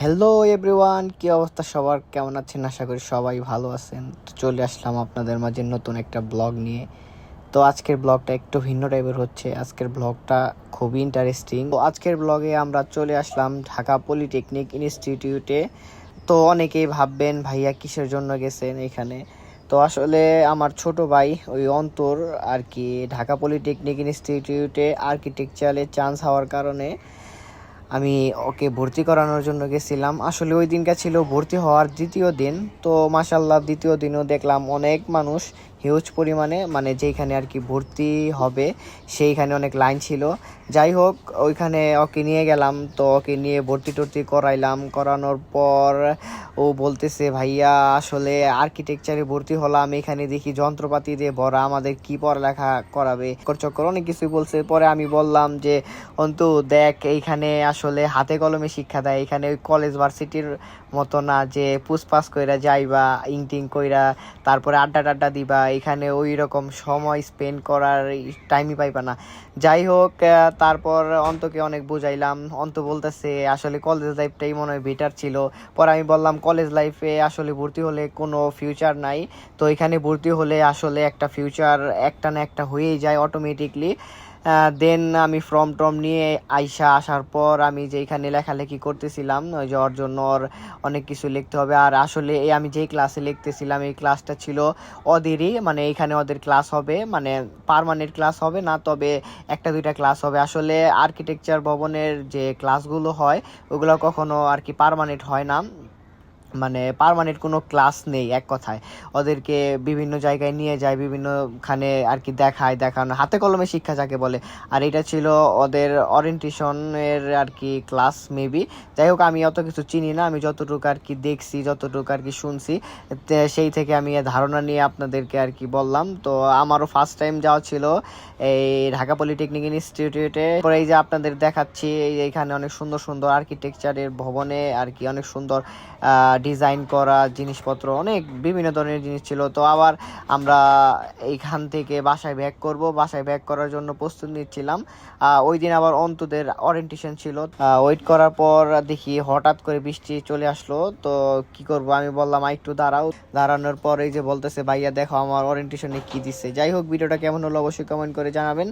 Hello everyone কি অবস্থা? সবার কেমন আছেন? আশা করি সবাই ভালো আছেন। তো চলে আসলাম আপনাদের মাঝে নতুন একটা ব্লগ নিয়ে। তো আজকের ব্লগটা একটু ভিন্ন টাইপের হচ্ছে। আজকের ব্লগটা খুবই ইন্টারেস্টিং তো আজকের ব্লগে আমরা চলে আসলাম ঢাকা পলিটেকনিক ইনস্টিটিউটে তো অনেকেই ভাববেন, ভাইয়া, কিসের জন্য গেছেন এখানে? তো আসলে আমার ছোট ভাই, ওই অন্তর, আর কি, ঢাকা পলিটেকনিক ইনস্টিটিউটে আর্কিটেকচারে চান্স হওয়ার কারণে আমি ওকে ভর্তি করানোর জন্য গেছিলাম। আসলে ওই দিনটা ছিল ভর্তি হওয়ার দ্বিতীয় দিন। তো মাসাল্লাহ দ্বিতীয় দিনও দেখলাম অনেক মানুষ হিউজ পরিমাণে মানে যেইখানে আর কি ভর্তি হবে, সেইখানে অনেক লাইন ছিল। যাই হোক, ওইখানে ওকে নিয়ে গেলাম, তো ওকে নিয়ে ভর্তি টর্তি করাইলাম। করানোর পর ও বলতেছে, ভাইয়া, আসলে আর্কিটেকচারে ভর্তি হলাম, এখানে দেখি যন্ত্রপাতি দিয়ে ভরা, আমাদের কি পড়ালেখা করাবে? চক্কর, অনেক কিছুই বলছে। পরে আমি বললাম যে, অন্তু, দেখ, এইখানে আসলে হাতে কলমে শিক্ষা দেয়, এখানে ওই কলেজ ভার্সিটির মতো না যে পুসপাস কইরা যাইবা, ইংটিং কইরা, তারপরে আড্ডা টাড্ডা দিবা এখানে ওই রকম সময় স্পেন্ড করার টাইমই পাইবা না। যাই হোক তারপর অন্তকে অনেক বুঝাইলাম। অন্ত বলতেছে, আসলে কলেজ লাইফটাই মনে হয় বেটার ছিল। পরে আমি বললাম কলেজ লাইফে আসলে ভর্তি হলে কোনো ফিউচার নাই। তো এখানে ভর্তি হলে আসলে একটা ফিউচার একটা না একটা হয়েই যায় অটোমেটিকলি দেন আমি ফর্ম টর্ম নিয়ে আইসা আসার পর আমি যে এখানে লেখালেখি করতেছিলাম, ওই যে জন্য ওর অনেক কিছু লিখতে হবে। আর আসলে এই আমি যেই ক্লাসে লিখতেছিলাম, এই ক্লাসটা ছিল ওদেরই মানে এখানে ওদের ক্লাস হবে মানে পার্মানেন্ট ক্লাস হবে না, তবে একটা দুইটা ক্লাস হবে। আসলে আর্কিটেকচার ভবনের যে ক্লাসগুলো হয়, ওগুলো কখনো আর কি পার্মানেন্ট হয় না। মানে পার্মানেন্ট কোনো ক্লাস নেই এক কথায়। ওদেরকে বিভিন্ন জায়গায় নিয়ে যায়, বিভিন্নখানে আর কি দেখায়, দেখানো। হাতে কলমে শিক্ষা যাকে বলে। আর এটা ছিল ওদের অরিয়েন্টেশনের আর কি ক্লাস মেবি যাই হোক, আমি অত কিছু চিনি না। আমি যতটুকু আর কি দেখছি, যতটুকু আর কি শুনছি সেই থেকে আমি ধারণা নিয়ে আপনাদেরকে আর কি বললাম। তো আমারও ফার্স্ট টাইম যাওয়া ছিল এই ঢাকা পলিটেকনিক ইনস্টিটিউটে পরে এই যে আপনাদের দেখাচ্ছি, এই যে অনেক সুন্দর সুন্দর আর্কিটেকচারের ভবনে আর কি অনেক সুন্দর ডিজাইন করা জিনিসপত্র অনেক বিভিন্ন ধরনের জিনিস ছিল। তো আবার আমরা এইখান থেকে বাসায় ব্যাক করব। বাসায় ব্যাক করার জন্য প্রস্তুত নিচ্ছিলাম। ওই দিন আবার অন্তদের অরিয়েন্টেশন ছিল। ওয়েট করার পর দেখি হঠাৎ করে বৃষ্টি চলে আসলো। তো কি করব? আমি বললাম "আই, একটু দাঁড়াও। দাঁড়ানোর পর এই যে বলতেছে ভাইয়া দেখো আমার অরিয়েন্টেশনে কি দিচ্ছে যাই হোক ভিডিওটা কেমন হলো অবশ্যই কমেন্ট করে জানাবেন।